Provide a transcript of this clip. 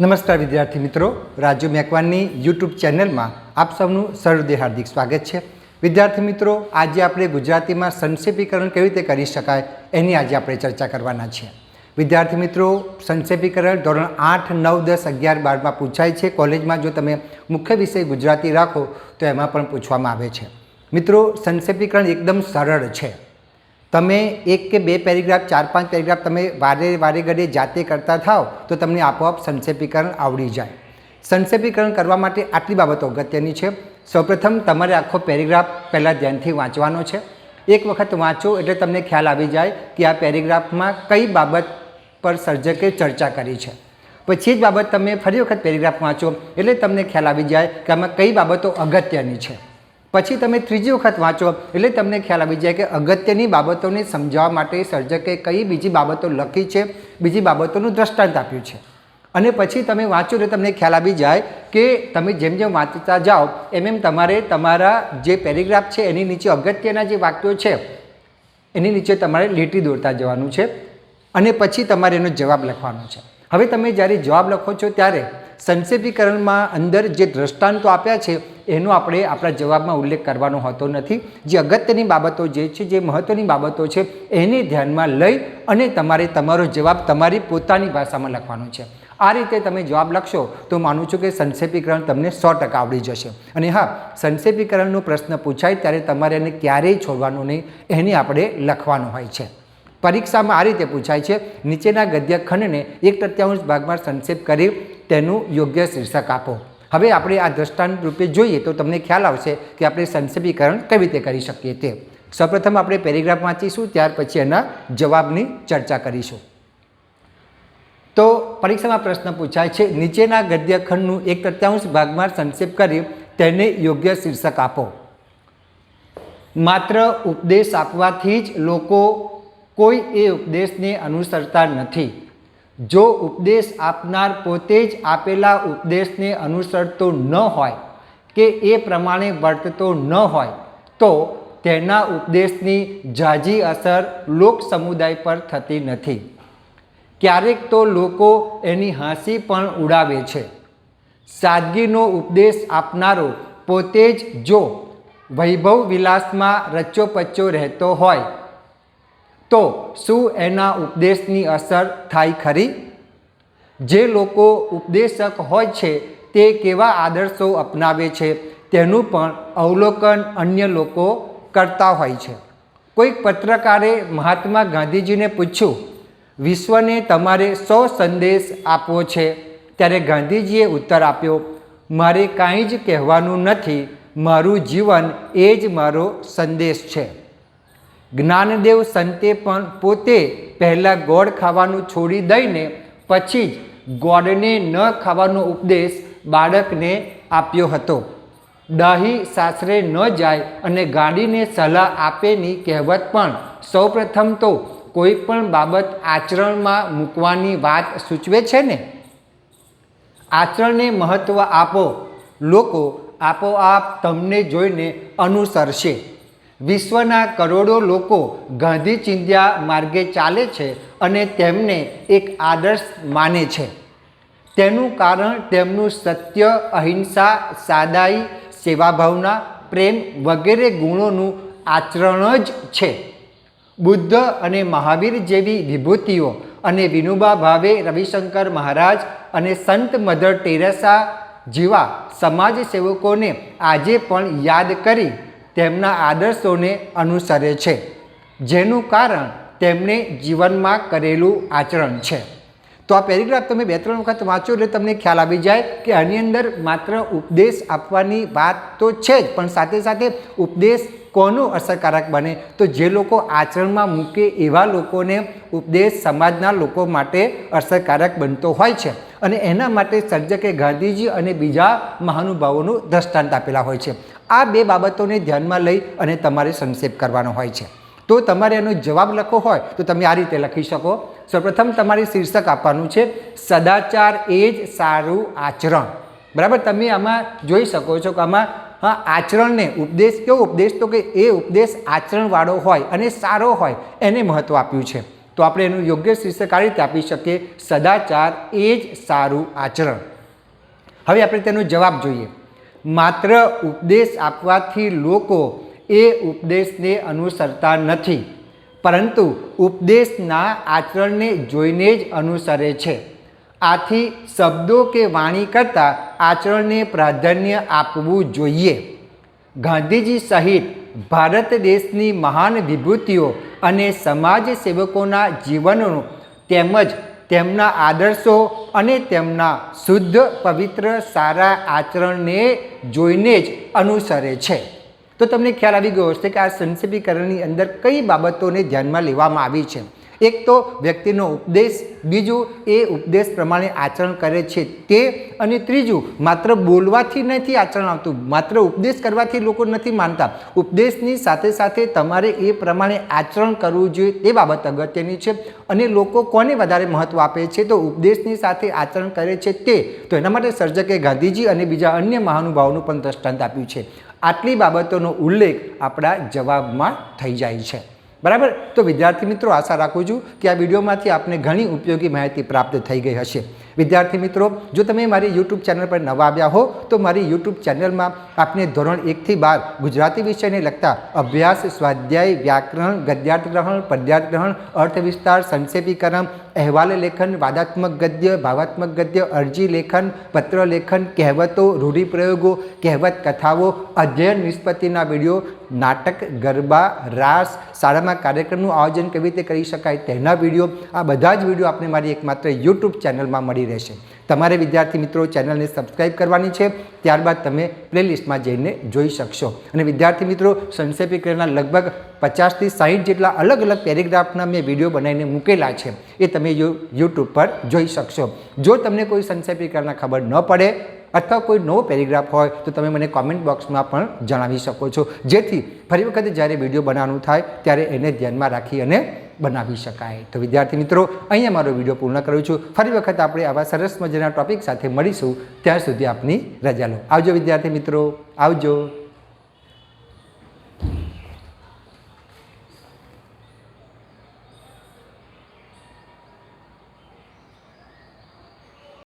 નમસ્કાર વિદ્યાર્થી મિત્રો, રાજુ મેકવાનની યુટ્યુબ ચેનલમાં આપ સૌનું સહૃદય હાર્દિક સ્વાગત છે. વિદ્યાર્થી મિત્રો, આજે આપણે ગુજરાતીમાં સંક્ષેપીકરણ કેવી રીતે કરી શકાય એની આજે આપણે ચર્ચા કરવાના છીએ વિદ્યાર્થી મિત્રો, સંક્ષેપીકરણ ધોરણ આઠ, નવ, દસ, અગિયાર, બારમાં પૂછાય છે. કોલેજમાં જો તમે મુખ્ય વિષય ગુજરાતી રાખો, તો એમાં પણ પૂછવામાં આવે છે. મિત્રો, સંક્ષેપીકરણ એકદમ સરળ છે. તમે એક કે બે પેરેગ્રાફ, ચાર, પાંચ પેરેગ્રાફ તમે વારે વારે ઘડે જાતે કરતા થાવ તો તમને આપોઆપ સંક્ષેપીકરણ આવડી જાય. સંક્ષેપીકરણ કરવા માટે આટલી બાબતો અગત્યની છે. સૌપ્રથમ, તમારે આખો પેરેગ્રાફ પહેલાં ધ્યાનથી વાંચવાનો છે. એક વખત વાંચો એટલે તમને ખ્યાલ આવી જાય કે આ પેરેગ્રાફમાં કઈ બાબત પર સર્જકે ચર્ચા કરી છે. પછી જ બાબત તમે ફરી વખત પેરેગ્રાફ વાંચો એટલે તમને ખ્યાલ આવી જાય કે આમાં કઈ બાબતો અગત્યની છે. પછી તમે ત્રીજી વખત વાંચો, એટલે તમને ખ્યાલ આવી જાય કે અગત્યની બાબતોને સમજાવવા માટે સર્જકે કઈ બીજી બાબતો લખી છે, બીજી બાબતોનું દ્રષ્ટાંત આપ્યું છે. અને પછી તમે વાંચો એટલે તમને ખ્યાલ આવી જાય કે તમે જેમ જેમ વાંચતા જાઓ, એમ એમ તમારે તમારા જે પેરેગ્રાફ છે એની નીચે અગત્યના જે વાક્યો છે, એની નીચે તમારે લીટી દોરતા જવાનું છે અને પછી તમારે એનો જવાબ લખવાનો છે. હવે તમે જ્યારે જવાબ લખો છો ત્યારે સંક્ષેપીકરણમાં અંદર જે દ્રષ્ટાંતો આપ્યા છે, એનો આપણે આપણા જવાબમાં ઉલ્લેખ કરવાનો હોતો નથી. જે અગત્યની બાબતો જે છે, જે મહત્ત્વની બાબતો છે, એને ધ્યાનમાં લઈ અને તમારે તમારો જવાબ તમારી પોતાની ભાષામાં લખવાનો છે. આ રીતે તમે જવાબ લખશો, તો માનું છું કે સંક્ષેપીકરણ તમને સો ટકા આવડી જશે. અને હા, સંક્ષેપીકરણનો પ્રશ્ન પૂછાય ત્યારે તમારે એને ક્યારેય છોડવાનું નહીં, એને આપણે લખવાનું હોય છે. પરીક્ષામાં આ રીતે પૂછાય છે, નીચેના ગદ્યખંડને એક તૃત્યાંશ ભાગમાં સંક્ષેપ કરી તેનું યોગ્ય શીર્ષક આપો. હવે આપણે આ દ્રષ્ટાંત રૂપે જોઈએ તો તમને ખ્યાલ આવશે કે આપણે સંક્ષેપીકરણ કેવી રીતે કરી શકીએ તે. સૌપ્રથમ આપણે પેરેગ્રાફ વાંચીશું, ત્યાર પછી એના જવાબની ચર્ચા કરીશું. તો પરીક્ષામાં પ્રશ્ન પૂછાય છે, નીચેના ગદ્યખંડનું એક તૃત્યાંશ ભાગમાં સંક્ષેપ કરી તેને યોગ્ય શીર્ષક આપો. માત્ર ઉપદેશ આપવાથી જ લોકો કોઈ એ ઉપદેશને અનુસરતા નથી. જો ઉપદેશ આપનાર પોતે જ આપેલા ઉપદેશને અનુસરતો ન હોય કે એ પ્રમાણે વર્તતો ન હોય, તો તેના ઉપદેશની ઝાઝી અસર લોક સમુદાય પર થતી નથી. ક્યારેક તો લોકો એની હાંસી પણ ઉડાવે છે. સાદગીનો ઉપદેશ આપનારો પોતે જ જો વૈભવ વિલાસમાં રચ્ચોપચ્ચો રહેતો હોય તો શું એના ઉપદેશની અસર થાય ખરી? જે લોકો ઉપદેશક હોય છે, તે કેવા આદર્શો અપનાવે છે, તેનું પણ અવલોકન અન્ય લોકો કરતા હોય છે. કોઈક પત્રકારે મહાત્મા ગાંધીજીને પૂછ્યું, વિશ્વને તમારે સો સંદેશ આપવો છે? ત્યારે ગાંધીજીએ ઉત્તર આપ્યો, મારે કાંઈ જ કહેવાનું નથી, મારું જીવન એ જ મારો સંદેશ છે. જ્ઞાનદેવ સંતે પણ પોતે પહેલાં ગોળ ખાવાનું છોડી દઈને પછી જ ગોળને ન ખાવાનો ઉપદેશ બાળકને આપ્યો હતો. દહીં સાસરે ન જાય અને ગાડીને સલાહ આપેની કહેવત પણ સૌપ્રથમ તો કોઈ પણ બાબત આચરણમાં મૂકવાની વાત સૂચવે છે ને? આચરણને મહત્ત્વ આપો. લોકો આપોઆપ તમને જોઈને અનુસરશે. વિશ્વના કરોડો લોકો ગાંધી ચિંધ્યા માર્ગે ચાલે છે અને તેમને એક આદર્શ માને છે. તેનું કારણ તેમનું સત્ય, અહિંસા, સાદાઈ, સેવાભાવના, પ્રેમ વગેરે ગુણોનું આચરણ જ છે. બુદ્ધ અને મહાવીર જેવી વિભૂતિઓ અને વિનોબા ભાવે રવિશંકર મહારાજ અને સંત મધર ટેરેસા જેવા સમાજ સેવકોને આજે પણ યાદ કરી તેમના આદર્શોને અનુસરે છે, જેનું કારણ તેમણે જીવનમાં કરેલું આચરણ છે. તો આ પેરેગ્રાફ તમે બે ત્રણ વખત વાંચો એટલે તમને ખ્યાલ આવી જાય કે આની અંદર માત્ર ઉપદેશ આપવાની વાત તો છે જ, પણ સાથે સાથે ઉપદેશ કોનું અસરકારક બને? તો જે લોકો આચરણમાં મૂકે એવા લોકોને ઉપદેશ સમાજના લોકો માટે અસરકારક બનતો હોય છે. અને એના માટે સર્જકે ગાંધીજી અને બીજા મહાનુભાવોનું દ્રષ્ટાંત આપેલા હોય છે. આ બે બાબતોને ધ્યાનમાં લઈ અને તમારે સંક્ષેપ કરવાનો હોય છે. તો તમારે એનો જવાબ લખવો હોય તો તમે આ રીતે લખી શકો. સૌપ્રથમ તમારે શીર્ષક આપવાનું છે, સદાચાર એ જ સારું આચરણ. બરાબર? તમે આમાં જોઈ શકો છો કે આમાં, હા, આચરણને ઉપદેશ, કેવો ઉપદેશ? તો કે એ ઉપદેશ આચરણવાળો હોય અને સારો હોય, એને મહત્ત્વ આપ્યું છે. તો આપણે એનું યોગ્ય શીર્ષક આ રીતે આપી શકીએ, સદાચાર એ જ સારું આચરણ. હવે આપણે તેનો જવાબ જોઈએ. માત્ર ઉપદેશ આપવાથી લોકો એ ઉપદેશને અનુસરતા નથી, પરંતુ ઉપદેશના આચરણને જોઈને જ અનુસરે છે. આથી શબ્દો કે વાણી કરતાં આચરણને પ્રાધાન્ય આપવું જોઈએ. ગાંધીજી સહિત ભારત દેશની મહાન વિભૂતિઓ અને સમાજ સેવકોના જીવનનું તેમજ તેમના આદર્શો અને તેમના શુદ્ધ, પવિત્ર, સારા આચરણને જોઈને જ અનુસરે છે. તો તમને ખ્યાલ આવી ગયો હશે કે આ સંક્ષેપીકરણની અંદર કઈ બાબતોને ધ્યાનમાં લેવામાં આવી છે? એક તો વ્યક્તિનો ઉપદેશ, બીજું એ ઉપદેશ પ્રમાણે આચરણ કરે છે તે અને ત્રીજું, માત્ર બોલવાથી નથી આચરણ આવતું, માત્ર ઉપદેશ કરવાથી લોકો નથી માનતા. ઉપદેશની સાથે સાથે તમારે એ પ્રમાણે આચરણ કરવું જોઈએ તે બાબત અગત્યની છે અને લોકો કોને વધારે મહત્ત્વ આપે છે તો ઉપદેશની સાથે આચરણ કરે છે તે. તો એના માટે સર્જકે ગાંધીજી અને બીજા અન્ય મહાનુભાવોનું પણ દ્રષ્ટાંત આપ્યું છે. આટલી બાબતોનો ઉલ્લેખ આપણા જવાબમાં થઈ જાય છે. બરાબર? તો વિદ્યાર્થી મિત્રો, આશા રાખું છું કે આ વિડીયોમાંથી આપને ઘણી ઉપયોગી માહિતી પ્રાપ્ત થઈ ગઈ હશે. વિદ્યાર્થી મિત્રો, જો તમે મારી યુટ્યુબ ચેનલ પર નવા આવ્યા હો, તો મારી યુટ્યુબ ચેનલમાં આપને ધોરણ એકથી બાર ગુજરાતી વિષયને લગતા અભ્યાસ, સ્વાધ્યાય, વ્યાકરણ ગદ્યાર્થ ગ્રહણ પદ્યાર્થ ગ્રહણ અર્થ સંક્ષેપીકરણ, અહેવાલ લેખન, વાદાત્મક ગદ્ય, ભાવાત્મક ગદ્ય, અરજી લેખન, પત્ર લેખન, કહેવતો, રૂઢિપ્રયોગો, કહેવત કથાઓ, અધ્યયન નિષ્પત્તિના વીડિયો, નાટક, ગરબા, રાસ, શાળામાં કાર્યક્રમનું આયોજન કેવી રીતે કરી શકાય તેના વીડિયો, આ બધા જ વીડિયો આપને મારી એકમાત્ર યુટ્યુબ ચેનલમાં મળી રહેશે. તમારે વિદ્યાર્થી મિત્રો ચેનલને સબસ્ક્રાઇબ કરવાની છે, ત્યારબાદ તમે પ્લેલિસ્ટમાં જઈને જોઈ શકશો. અને વિદ્યાર્થી મિત્રો સંક્ષેપીકરણના લગભગ પચાસથી સાહીઠ જેટલા અલગ અલગ પેરેગ્રાફના મેં વીડિયો બનાવીને મૂકેલા છે. એ તમે યુટ્યુબ પર જોઈ શકશો. જો તમને કોઈ સંક્ષેપીકરણના ખબર ન પડે અથવા કોઈ નવો પેરેગ્રાફ હોય, તો તમે મને કોમેન્ટ બોક્સમાં પણ જણાવી શકો છો. જેથી ફરી વખતે જ્યારે વીડિયો બનાવવાનું થાય, ત્યારે એને ધ્યાનમાં રાખી અને બનાવી શકાય. તો વિદ્યાર્થી મિત્રો, અહીંયા મારો વીડિયો પૂર્ણ કરું છું. ફરી વખત આપણે આવા સરસ મજાના ટોપિક સાથે મળીશું. ત્યાં સુધી આપની રજા લો. આવજો વિદ્યાર્થી મિત્રો. આવજો.